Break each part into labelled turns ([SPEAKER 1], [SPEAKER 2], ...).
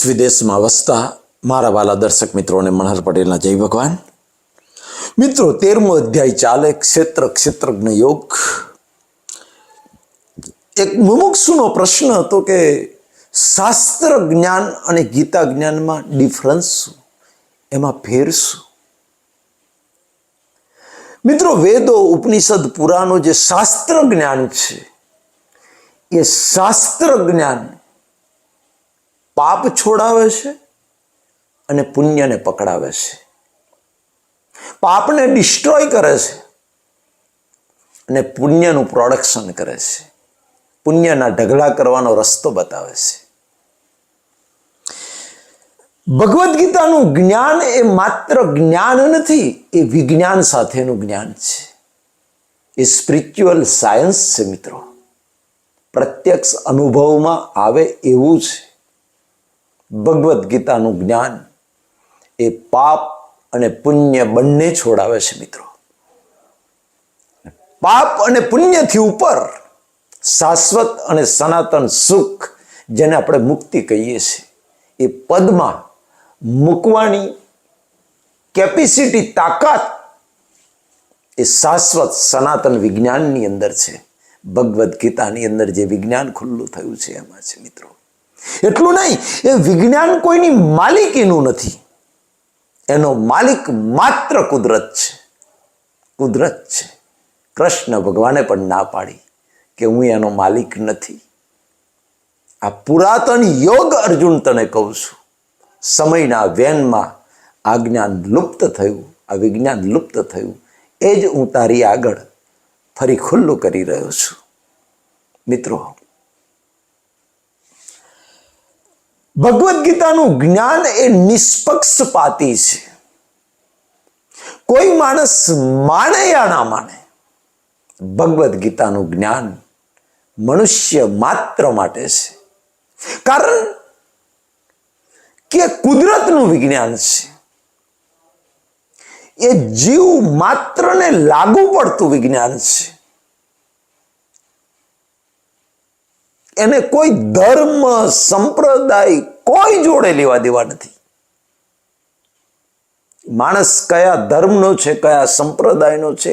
[SPEAKER 1] દેશ વિદેશમાં વસતા મારા વાલા દર્શક મિત્રોને મનહર પટેલના જય ભગવાન. મિત્રો, તેરમો અધ્યાય ચાલે, ક્ષેત્ર, ક્ષેત્રજ્ઞ યોગ. એક મુમુક્ષુનો પ્રશ્ન હતો કે શાસ્ત્ર જ્ઞાન અને ગીતા જ્ઞાનમાં ડિફરન્સ શું? એમાં ફેર શું? મિત્રો, વેદો, ઉપનિષદ, પુરાણો જે શાસ્ત્ર જ્ઞાન છે, એ શાસ્ત્ર જ્ઞાન પાપ છોડાવે છે અને પુણ્યને પકડાવે છે. પાપને ડિસ્ટ્રોય કરે છે અને પુણ્યનું પ્રોડક્શન કરે છે. પુણ્યના ઢગલા કરવાનો રસ્તો બતાવે છે. ભગવદ્ ગીતાનું જ્ઞાન એ માત્ર જ્ઞાન નથી, એ વિજ્ઞાન સાથેનું જ્ઞાન છે. એ સ્પિરિચ્યુઅલ સાયન્સ છે મિત્રો. પ્રત્યક્ષ અનુભવમાં આવે એવું છે ભગવદ્ ગીતાનું જ્ઞાન એ પાપ અને પુણ્ય બંને છોડાવે છે મિત્રો. પાપ અને પુણ્યથી ઉપર શાશ્વત અને સનાતન સુખ જેને આપણે મુક્તિ કહીએ છીએ, એ પદમાં મૂકવાની કેપેસિટી, તાકાત એ શાશ્વત સનાતન વિજ્ઞાનની અંદર છે. ભગવદ્ ગીતાની અંદર જે વિજ્ઞાન ખુલ્લું થયું છે એમાં છે મિત્રો. એટલું નહીં, એ વિજ્ઞાન કોઈની માલિકીનું નથી. એનો માલિક માત્ર કુદરત છે. કુદરત છે. કૃષ્ણ ભગવાને પણ ના પાડી કે હું એનો માલિક નથી. આ પુરાતન યોગ અર્જુન તને કહું છું. સમયના વેનમાં આ જ્ઞાન લુપ્ત થયું, આ વિજ્ઞાન લુપ્ત થયું. એ જ હું તારી આગળ ફરી ખુલ્લું કરી રહ્યો છું. મિત્રો ભગવદ્ ગીતાનું જ્ઞાન એ નિષ્પક્ષપાતી છે. કોઈ માણસ માને યા ના માને ભગવદ્ ગીતાનું જ્ઞાન મનુષ્ય માત્ર માટે છે. કારણ કે કુદરતનું વિજ્ઞાન છે. એ જીવ માત્રને લાગુ પડતું વિજ્ઞાન છે. એને કોઈ ધર્મ, સંપ્રદાય કોઈ જોડે લેવા દેવા નથી. માણસ કયા ધર્મનો છે, કયા સંપ્રદાયનો છે,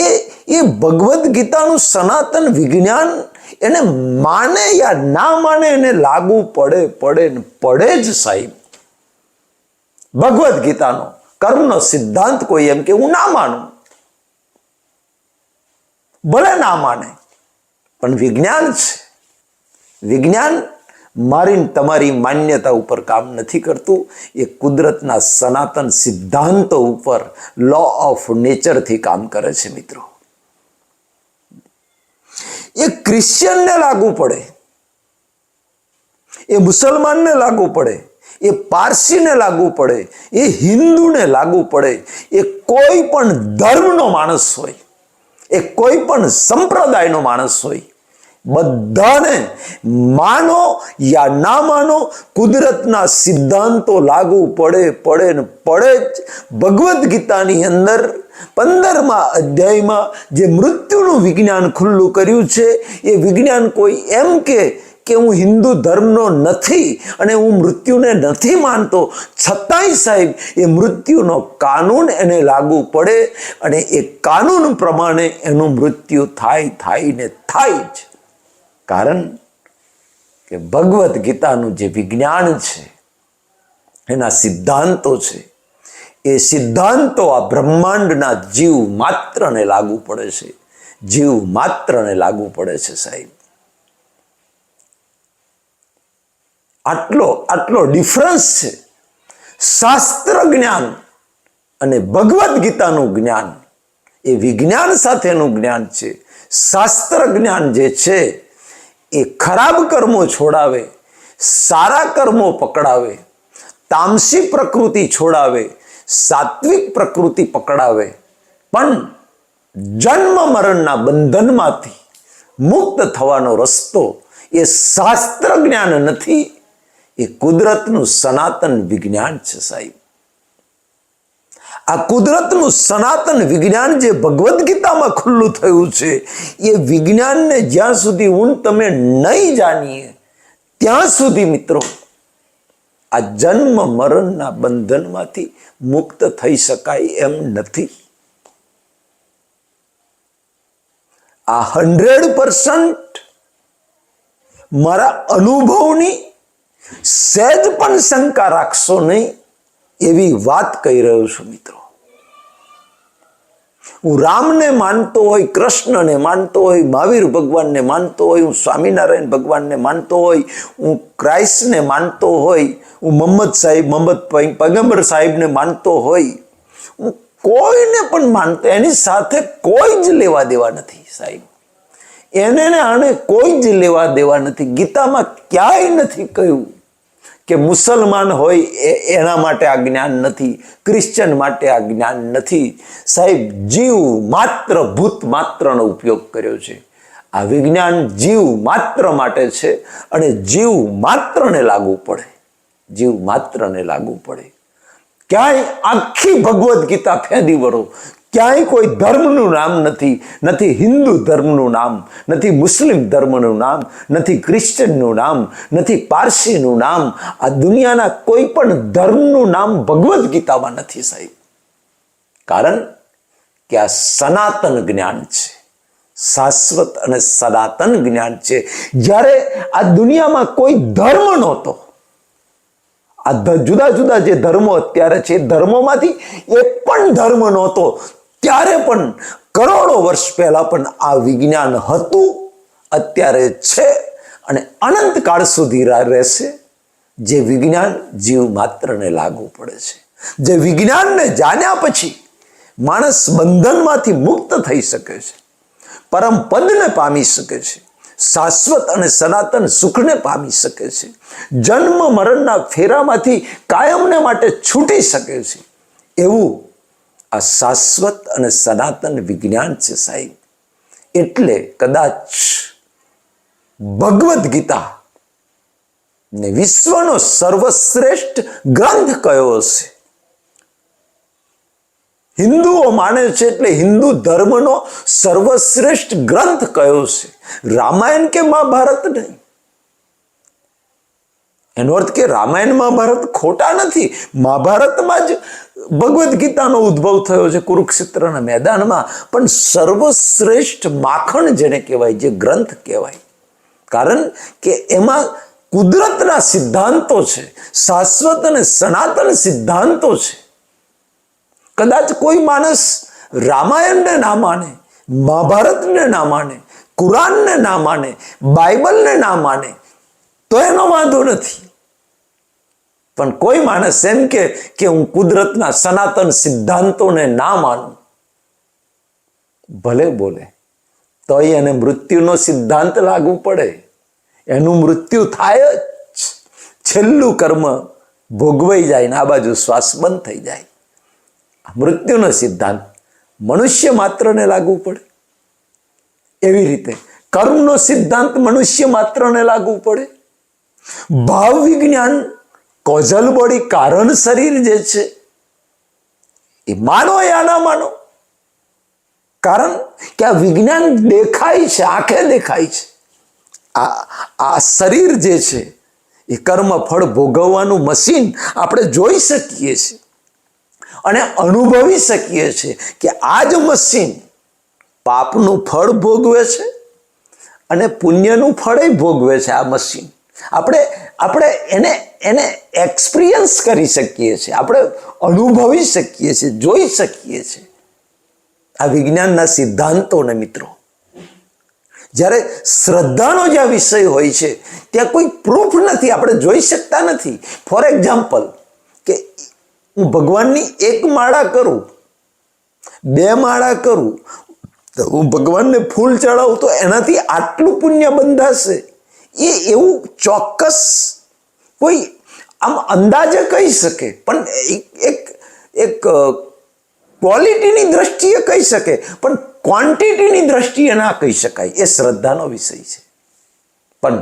[SPEAKER 1] એ એ ભગવદ્ ગીતાનું સનાતન વિજ્ઞાન એને માને યા ના માને એને લાગુ પડે પડે ને પડે જ સાહેબ. ભગવદ્ ગીતાનો કર્મનો સિદ્ધાંત કોઈ એમ કે હું ના માનું. ભલે ના માને, પણ વિજ્ઞાન છે. વિજ્ઞાન મારી તમારી માન્યતા ઉપર કામ નથી કરતું. એ કુદરતના સનાતન સિદ્ધાંતો ઉપર લો ઓફ નેચરથી કામ કરે છે મિત્રો. એ ક્રિશ્ચિયનને લાગુ પડે. એ મુસલમાનને લાગુ પડે. એ પારસીને લાગુ પડે. એ હિન્દુને લાગુ પડે. એ કોઈ પણ ધર્મનો માણસ હોય. એ કોઈ પણ સંપ્રદાયનો માણસ હોય. બધાને માનો યા ના માનો કુદરતના સિદ્ધાંતો લાગુ પડે પડે ને પડે જ ભગવદ્ ગીતાની અંદર પંદરમા અધ્યાયમાં જે મૃત્યુનું વિજ્ઞાન ખુલ્લું કર્યું છે, એ વિજ્ઞાન કોઈ એમ કે કે હું હિન્દુ ધર્મનો નથી અને હું મૃત્યુને નથી માનતો, છતાંય સાહેબ એ મૃત્યુનો કાનૂન એને લાગુ પડે અને એ કાનૂન પ્રમાણે એનું મૃત્યુ થાય થાય ને થાય જ. કારણ કે ભગવદ્ ગીતાનું જે વિજ્ઞાન છે, એના સિદ્ધાંતો છે, એ સિદ્ધાંતો આ બ્રહ્માંડના જીવ માત્રને લાગુ પડે છે, જીવ માત્રને લાગુ પડે છે સાહેબ. આટલો આટલો ડિફરન્સ છે. શાસ્ત્ર જ્ઞાન અને ભગવદ્ ગીતાનું જ્ઞાન એ વિજ્ઞાન સાથેનું જ્ઞાન છે. શાસ્ત્ર જ્ઞાન જે છે એ ખરાબ કર્મો છોડાવે, સારા કર્મો પકડાવે, તામસી પ્રકૃતિ છોડાવે, સાત્વિક પ્રકૃતિ પકડાવે. પણ જન્મ મરણના બંધનમાંથી મુક્ત થવાનો રસ્તો એ શાસ્ત્ર જ્ઞાન નથી, એ કુદરતનું સનાતન વિજ્ઞાન છે સાહેબ. આ કુદરતનું સનાતન વિજ્ઞાન જે ભગવદ્ ગીતામાં ખુલ્લું થયું છે, એ વિજ્ઞાનને જ્યાં સુધી હું તમે નહીં જાણીએ, ત્યાં સુધી મિત્રો, આ જન્મ મરણના બંધનમાંથી મુક્ત થઈ શકાય એમ નથી. આ હંડ્રેડ પર્સન્ટ મારા અનુભવની સહેજ પણ શંકા રાખશો નહીં. એવી વાત કહી રહ્યો છું મિત્રો. હું રામને માનતો હોય, કૃષ્ણને માનતો હોય, મહાવીર ભગવાનને માનતો હોય, હું સ્વામિનારાયણ ભગવાનને માનતો હોય, હું ક્રાઇસ્ટને માનતો હોય, હું મોહમ્મદ સાહેબ મોહમ્મદ પૈગંબર સાહેબને માનતો હોય, હું કોઈને પણ માનતો, એની સાથે કોઈ જ લેવા દેવા નથી સાહેબ. એને આને કોઈ જ લેવા દેવા નથી. ગીતામાં ક્યાંય નથી કહ્યું કે મુસલમાન હોય એના માટે આ જ્ઞાન નથી, ક્રિશ્ચન માટે આ જ્ઞાન નથી. સાહેબ, જીવ માત્ર ભૂત માત્રનો ઉપયોગ કર્યો છે. આ વિજ્ઞાન જીવ માત્ર માટે છે અને જીવ માત્રને લાગુ પડે. જીવ માત્રને લાગુ પડે. ક્યાંય આખી ભગવદ્ ગીતા ફેંદી વળો ક્યાંય કોઈ ધર્મનું નામ નથી નથી હિન્દુ ધર્મનું નામ, નથી મુસ્લિમ ધર્મનું નામ, નથી ક્રિશ્ચનનું નામ, નથી પારસીનું નામ. આ દુનિયાના કોઈ પણ ધર્મનું નામ ભગવદ્ ગીતામાં નથી સાહેબ. કારણ કે આ સનાતન જ્ઞાન છે. શાશ્વત અને સનાતન જ્ઞાન છે. જ્યારે આ દુનિયામાં કોઈ ધર્મ નહોતો, આ જુદા જુદા જે ધર્મો અત્યારે છે ધર્મોમાંથી એક પણ ધર્મ નહોતો ત્યારે પણ કરોડો વર્ષ પહેલાં પણ આ વિજ્ઞાન હતું, અત્યારે છે અને અનંતકાળ સુધી રહેશે. જે વિજ્ઞાન જીવ માત્રને લાગુ પડે છે. જે વિજ્ઞાનને જાણ્યા પછી માણસ બંધનમાંથી મુક્ત થઈ શકે છે. પરમ પદને પામી શકે છે. શાશ્વત અને સનાતન સુખને પામી શકે છે. જન્મ મરણના ફેરામાંથી કાયમને માટે છૂટી શકે છે. એવું આ શાશ્વત અને સનાતન વિજ્ઞાન છે સાહેબ. એટલે કદાચ ભગવદ્ ગીતા ને વિશ્વનો સર્વશ્રેષ્ઠ ગ્રંથ કયો હશે? હિન્દુઓ માને છે એટલે હિન્દુ ધર્મનો સર્વશ્રેષ્ઠ ગ્રંથ કયો છે રામાયણ કે મહાભારત નહીં? એનો અર્થ કે રામાયણ, મહાભારત ખોટા નથી. મહાભારતમાં જ ભગવદ્ ગીતાનો ઉદ્ભવ થયો છે કુરુક્ષેત્રના મેદાનમાં. પણ સર્વશ્રેષ્ઠ માખણ જેને કહેવાય, જે ગ્રંથ કહેવાય, કારણ કે એમાં કુદરતના સિદ્ધાંતો છે, શાશ્વત અને સનાતન સિદ્ધાંતો છે. કદાચ કોઈ માણસ રામાયણને ના માને, મહાભારતને ના માને, કુરાનને ના માને, બાઇબલને ના માને, તો એનો વાંધો નથી. પણ કોઈ માણસ એમ કે કે હું કુદરતના સનાતન સિદ્ધાંતોને ના માનું. ભલે બોલે, તોય એને મૃત્યુનો સિદ્ધાંત લાગુ પડે. એનું મૃત્યુ થાય જ. છેલ્લું કર્મ ભોગવાઈ જાય ને આ બાજુ શ્વાસ બંધ થઈ જાય. મૃત્યુનો સિદ્ધાંત મનુષ્ય માત્રને લાગુ પડે. એવી રીતે કર્મનો સિદ્ધાંત મનુષ્ય માત્રને લાગુ પડે. ભાવ વિજ્ઞાન કોઝલ બોડી કારણ શરીર જે છે, એ માનો યા ના માનો. કારણ કે આ વિજ્ઞાન દેખાય છે, આંખે દેખાય છે. આ આ શરીર જે છે, એ કર્મ ફળ ભોગવવાનું મશીન આપણે જોઈ શકીએ છીએ. અને અનુભવી શકીએ છીએ કે આ જ મશીન પાપનું ફળ ભોગવે છે અને પુણ્યનું ફળ ભોગવે છે આ મશીન. આપણે આપણે એને એને એક્સપિરિયન્સ કરી શકીએ છીએ. આપણે અનુભવી શકીએ છીએ, જોઈ શકીએ છીએ. આ વિજ્ઞાનના સિદ્ધાંતોને મિત્રો. જ્યારે શ્રદ્ધાનો જે વિષય હોય છે, ત્યાં કોઈ પ્રૂફ નથી, આપણે જોઈ શકતા નથી. ફોર એક્ઝામ્પલ કે હું ભગવાનની એક માળા કરું, બે માળા કરું, તો હું ભગવાનને ફૂલ ચડાવું તો એનાથી આટલું પુણ્ય બંધાશે. એ એવું ચોક્કસ કોઈ આમ અંદાજે કહી શકે, પણ એક એક ક્વોલિટીની દ્રષ્ટિએ કહી શકે, પણ ક્વોન્ટિટીની દ્રષ્ટિએ ના કહી શકાય, એ શ્રદ્ધાનો વિષય છે. પણ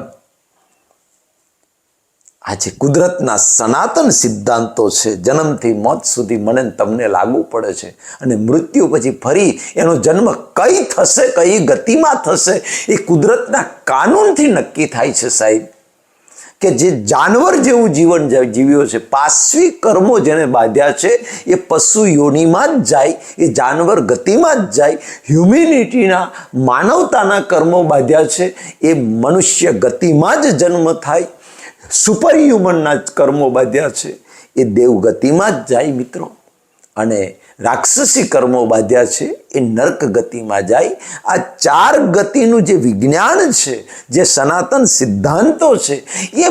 [SPEAKER 1] આજે કુદરતના સનાતન સિદ્ધાંતો છે, જન્મથી મોત સુધી મને તમને લાગુ પડે છે, અને મૃત્યુ પછી ફરી એનો જન્મ કઈ થશે, કઈ ગતિમાં થશે, એ કુદરતના કાનૂનથી નક્કી થાય છે સાહેબ. કે જે જાનવર જેવું જીવન જીવ્યો છે પાશ્વી કર્મો જેને બાંધ્યા છે, એ પશુ યોનિમાં જ જાય, એ જાનવર ગતિમાં જ જાય હ્યુમિનિટીના માનવતાના કર્મો બાંધ્યા છે, એ મનુષ્ય ગતિમાં જ જન્મ થાય સુપર હ્યુમનના કર્મો બાંધ્યા છે, એ દેવગતિમાં જ જાય મિત્રો. અને રાક્ષસી કર્મો બાંધ્યા છે, એ નર્ક ગતિમાં જાય. આ ચાર ગતિનું જે વિજ્ઞાન છે, જે સનાતન સિદ્ધાંતો છે, એ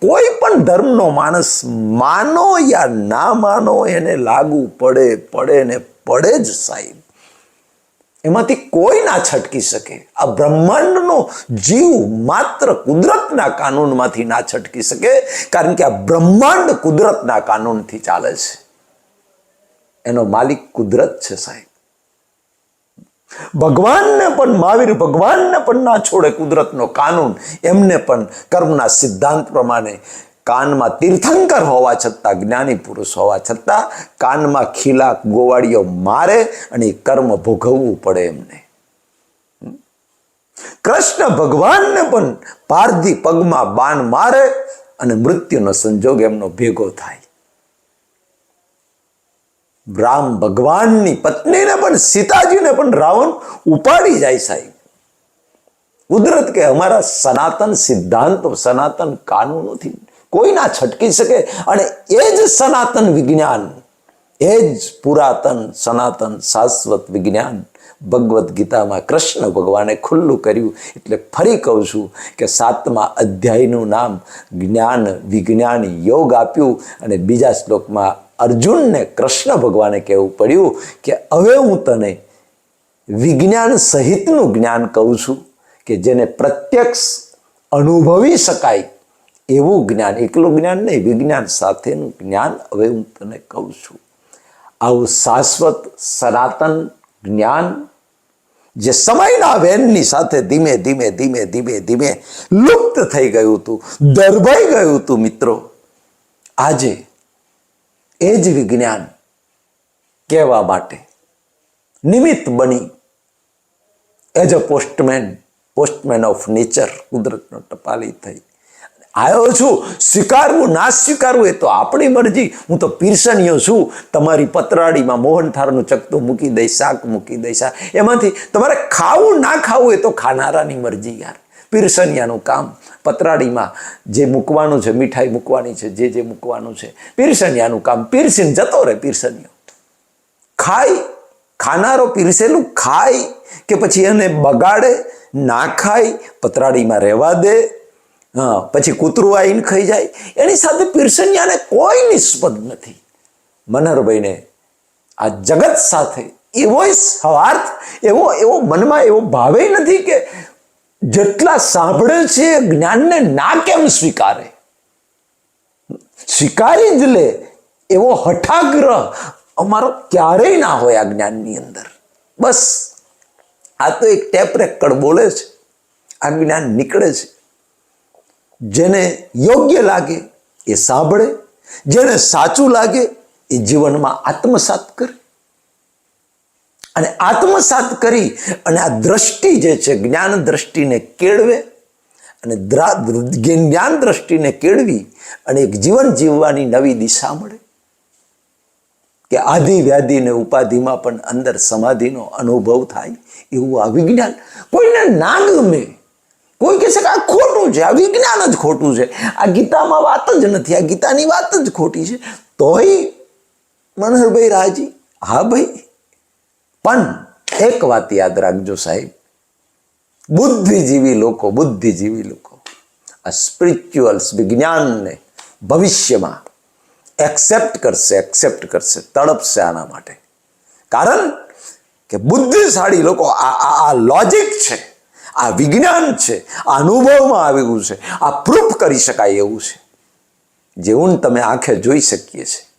[SPEAKER 1] કોઈ પણ ધર્મનો માણસ માનો યા ના માનો, એને લાગુ પડે પડે ને પડે જ સાહેબ. એમાંથી કોઈ ના છટકી શકે. આ બ્રહ્માંડનો જીવ માત્ર કુદરતના કાનૂનમાંથી ના છટકી શકે, કારણ કે આ બ્રહ્માંડ કુદરતના કાનૂનથી ચાલે છે. એનો માલિક કુદરત છે સાહેબ. ભગવાનને પણ, મહાવીર ભગવાનને પણ ના છોડે કુદરતનો કાનૂન. એમને પણ કર્મના સિદ્ધાંત પ્રમાણે કાનમાં તીર્થંકર હોવા છતાં, જ્ઞાની પુરુષ હોવા છતાં કાનમાં ખીલા ગોવાળીઓ મારે અને કર્મ ભોગવવું પડે એમને. કૃષ્ણ ભગવાનને પણ પારધી પગમાં બાણ મારે અને મૃત્યુનો સંજોગ એમનો ભેગો થાય. રામ ભગવાનની પત્નીને પણ, સીતાજીને પણ રાવણ ઉપાડી જાય સાહેબ. કુદરત કે અમારા સનાતન સિદ્ધાંતો, સનાતન કાનૂનોથી કોઈ ના છટકી શકે અને એ જ સનાતન વિજ્ઞાન, એ જ પુરાતન, સનાતન શાશ્વત વિજ્ઞાન ભગવદ્ ગીતામાં કૃષ્ણ ભગવાને ખુલ્લું કર્યું. એટલે ફરી કહું છું કે સાતમા અધ્યાયનું નામ જ્ઞાન વિજ્ઞાન યોગ આપ્યું અને બીજા શ્લોકમાં અર્જુનને કૃષ્ણ ભગવાને કહેવું પડ્યું કે હવે હું તને વિજ્ઞાન સહિતનું જ્ઞાન કહું છું કે જેને પ્રત્યક્ષ અનુભવી શકાય એવું જ્ઞાન. એકલું જ્ઞાન નહીં, વિજ્ઞાન સાથેનું જ્ઞાન હવે હું તને કહું છું. આવું શાશ્વત સનાતન જ્ઞાન જે સમયના વેનની સાથે ધીમે ધીમે ધીમે ધીમે ધીમે લુપ્ત થઈ ગયું હતું દરભાઈ ગયું હતું મિત્રો. આજે એ જ વિજ્ઞાન કહેવા માટે નિમિત્ત બની as a postman postman of nature કુદરતનો ટપાલી થઈ. આવ્યો છું, સ્વીકારવું, ના સ્વીકારવું એ તો આપણી મરજી. હું તો પીરસણીયો છું. તમારી પતરાળીમાં મોહનથાળનું ચકતું મૂકી દઈશ, શાક મૂકી દઈશ. એમાંથી તમારે ખાવું, ના ખાવું એ તો ખાનારાની મરજી યાર. પીરસણિયાનું કામ પતરાડીમાં જે મૂકવાનું છે, મીઠાઈ મૂકવાની છે, જે જે મૂકવાનું છે, પીરસનિયાનું કામ. પીરસીને જતો રહે પીરસનિયો. ખાય, ખાનારો પીરસેલું ખાય કે પછી એને બગાડે, ના ખાય, પતરાડીમાં રહેવા દે, હા, પછી કૂતરું આવીને ખાઈ જાય. એની સાથે પીરસનિયાને કોઈ નિસ્બત નથી. મનહરભાઈને આ જગત સાથે એવો સ્વાર્થ, એવો એવો મનમાં એવો ભાવે નથી કે જેટલા સાંભળે છે જ્ઞાનને ના કેમ સ્વીકારે? સ્વીકારી જ લે એવો હઠાગ્રહ અમારો ક્યારેય ના હોય આ જ્ઞાનની અંદર. બસ. આ તો એક ટેપ રેકર્ડ બોલે છે. આ જ્ઞાન નીકળે છે. જેને યોગ્ય લાગે એ સાંભળે. જેને સાચું લાગે એ જીવનમાં આત્મસાત કરે. અને આત્મસાત કરી અને આ દ્રષ્ટિ જે છે, જ્ઞાન દ્રષ્ટિને કેળવે અને જ્ઞાન દ્રષ્ટિને કેળવી અને એક જીવન જીવવાની નવી દિશા મળે. કે આધિ વ્યાધિ ને ઉપાધિમાં પણ અંદર સમાધિનો અનુભવ થાય એવું આ વિજ્ઞાન. કોઈને ના ગમે. કોઈ કહેશે કે આ ખોટું છે, આ વિજ્ઞાન જ ખોટું છે. આ ગીતામાં વાત જ નથી, આ ગીતાની વાત જ ખોટી છે. તોય મનહરભાઈ રાજી હા ભાઈ પણ એક વાત યાદ રાખજો સાહેબ. બુદ્ધિજીવી લોકો બુદ્ધિજીવી લોકો, આ સ્પિરિચ્યુઅલ્સ વિજ્ઞાનને ભવિષ્યમાં એક્સેપ્ટ કરશે એક્સેપ્ટ કરશે, તડપશે આના માટે. કારણ કે બુદ્ધિશાળી લોકો, આ આ લોજિક છે, આ વિજ્ઞાન છે, આ અનુભવમાં આવ્યું છે, આ પ્રૂફ કરી શકાય એવું છે. જેવું તમે આંખે જોઈ શકીએ છીએ.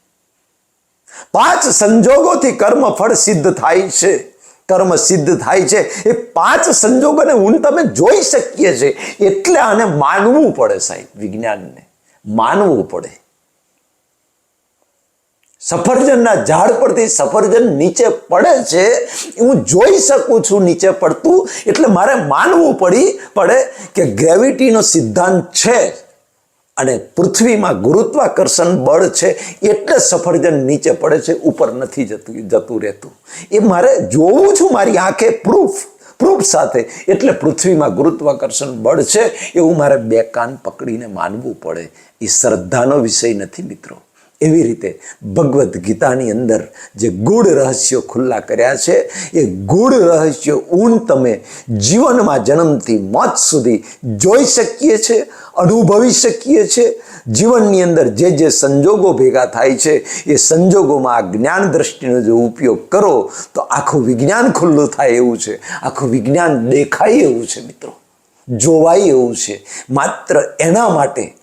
[SPEAKER 1] પાંચ સંજોગોથી કર્મ ફળ સિદ્ધ થાય છે. કર્મ સિદ્ધ થાય છે. એ પાંચ સંજોગોને હું તમે જોઈ શકીએ છીએ એટલે આને માનવું પડે સાહેબ, વિજ્ઞાનને. માનવું પડે. સફરજનના ઝાડ પરથી સફરજન નીચે પડે છે. હું જોઈ શકું છું નીચે પડતું. એટલે મારે માનવું પડી, પડે કે ગ્રેવિટીનો સિદ્ધાંત છે. અને પૃથ્વીમાં ગુરુત્વાકર્ષણ બળ છે, એટલે સફરજન નીચે પડે છે, ઉપર નથી જતું જતું રહેતું. એ મારે જોવું છું, મારી આંખે પ્રૂફ પ્રૂફ સાથે. એટલે પૃથ્વીમાં ગુરુત્વાકર્ષણ બળ છે, એવું મારે બે કાન પકડીને માનવું પડે. એ શ્રદ્ધાનો વિષય નથી, મિત્રો. એવી રીતે ભગવદ્ ગીતાની અંદર જે ગૂઢ રહસ્યો ખુલ્લા કર્યા છે, એ ગૂઢ રહસ્યો ઊન તમે જીવનમાં જન્મથી મોત સુધી જોઈ શકીએ છીએ અનુભવી શકીએ છીએ જીવનની અંદર જે જે સંજોગો ભેગા થાય છે, એ સંજોગોમાં આ જ્ઞાન દ્રષ્ટિનો જો ઉપયોગ કરો, તો આખું વિજ્ઞાન ખુલ્લું થાય એવું છે. આખું વિજ્ઞાન દેખાય એવું છે મિત્રો. જોવાય એવું છે. માત્ર એના માટે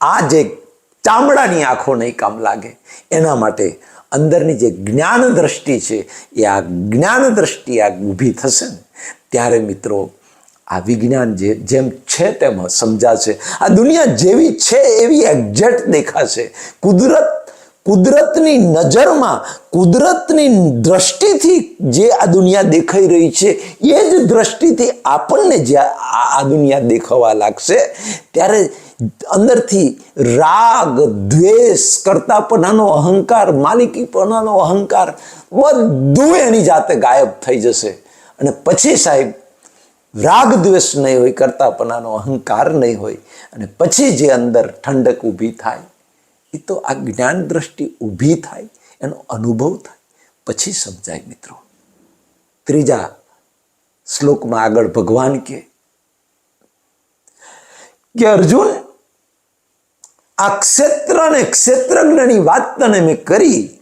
[SPEAKER 1] આ જે ચામડાની આંખો નહીં કામ લાગે. એના માટે અંદરની જે જ્ઞાન દ્રષ્ટિ છે, એ આ જ્ઞાન દ્રષ્ટિ આ ઊભી થશે ને, ત્યારે મિત્રો આ વિજ્ઞાન જે, જેમ છે તેમ સમજાશે. આ દુનિયા જેવી છે એવી એક્ઝેક્ટ દેખાશે. કુદરત, કુદરતની નજરમાં, કુદરતની દ્રષ્ટિથી જે આ દુનિયા દેખાઈ રહી છે, એ જ દ્રષ્ટિથી આપણને જે આ આ દુનિયા દેખાવા લાગશે. ત્યારે અંદરથી રાગ, દ્વેષ કરતાપણાનો અહંકાર માલિકીપણાનો અહંકાર બધું એની જાતે ગાયબ થઈ જશે. અને પછી સાહેબ, રાગ દ્વેષ નહીં હોય કરતાપણાનો અહંકાર નહીં હોય. અને પછી જે અંદર ઠંડક ઊભી થાય, એ તો આ જ્ઞાન દ્રષ્ટિ ઊભી થાય, એનો અનુભવ થાય. પછી સમજાય મિત્રો. ત્રીજા શ્લોકમાં આગળ ભગવાન કે કે અર્જુન આ ક્ષેત્ર અને ક્ષેત્રજ્ઞની વાત તને મેં કરી.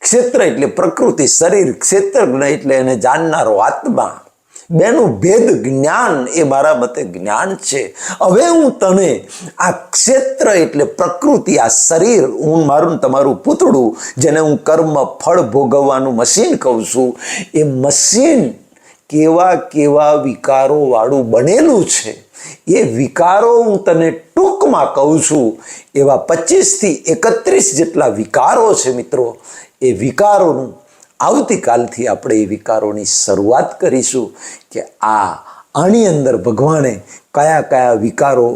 [SPEAKER 1] ક્ષેત્ર એટલે પ્રકૃતિ, શરીર, ક્ષેત્રજ્ઞ એટલે એને જાણનારો આત્મા. બેનું ભેદ જ્ઞાન એ મારા મતે જ્ઞાન છે. હવે હું તને આ ક્ષેત્ર એટલે પ્રકૃતિ, આ શરીર, હું મારું તમારું પૂતળું, જેને હું કર્મ, ફળ ભોગવવાનું મશીન કહું છું, એ મશીન કેવા કેવા વિકારો વાળું બનેલું છે. એ વિકારો હું તને ટૂંકમાં કહું છું, એવા પચીસથી એકત્રીસ જેટલા વિકારો છે મિત્રો, એ વિકારોનું આવતીકાલથી આપણે એ વિકારોની શરૂઆત કરીશું કે આ આની અંદર ભગવાને કયા કયા વિકારો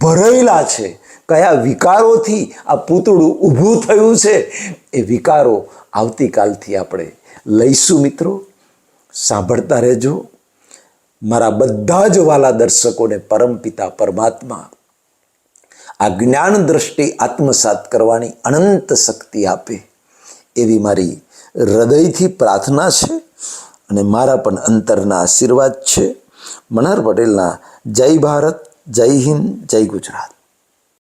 [SPEAKER 1] ભરેલા છે, કયા વિકારોથી આ પૂતળું ઊભું થયું છે, એ વિકારો આવતીકાલથી આપણે લઈશું મિત્રો. સાંભળતા રહેજો. મારા બધા જ વાલા દર્શકોને પરમપિતા પરમાત્મા આ જ્ઞાન દ્રષ્ટિ આત્મસાત કરવાની અનંત શક્તિ આપે એવી મારી હૃદયથી પ્રાર્થના છે અને મારા પણ અંતરના આશીર્વાદ છે. મનહર પટેલના જય ભારત, જય હિન્દ, જય ગુજરાત.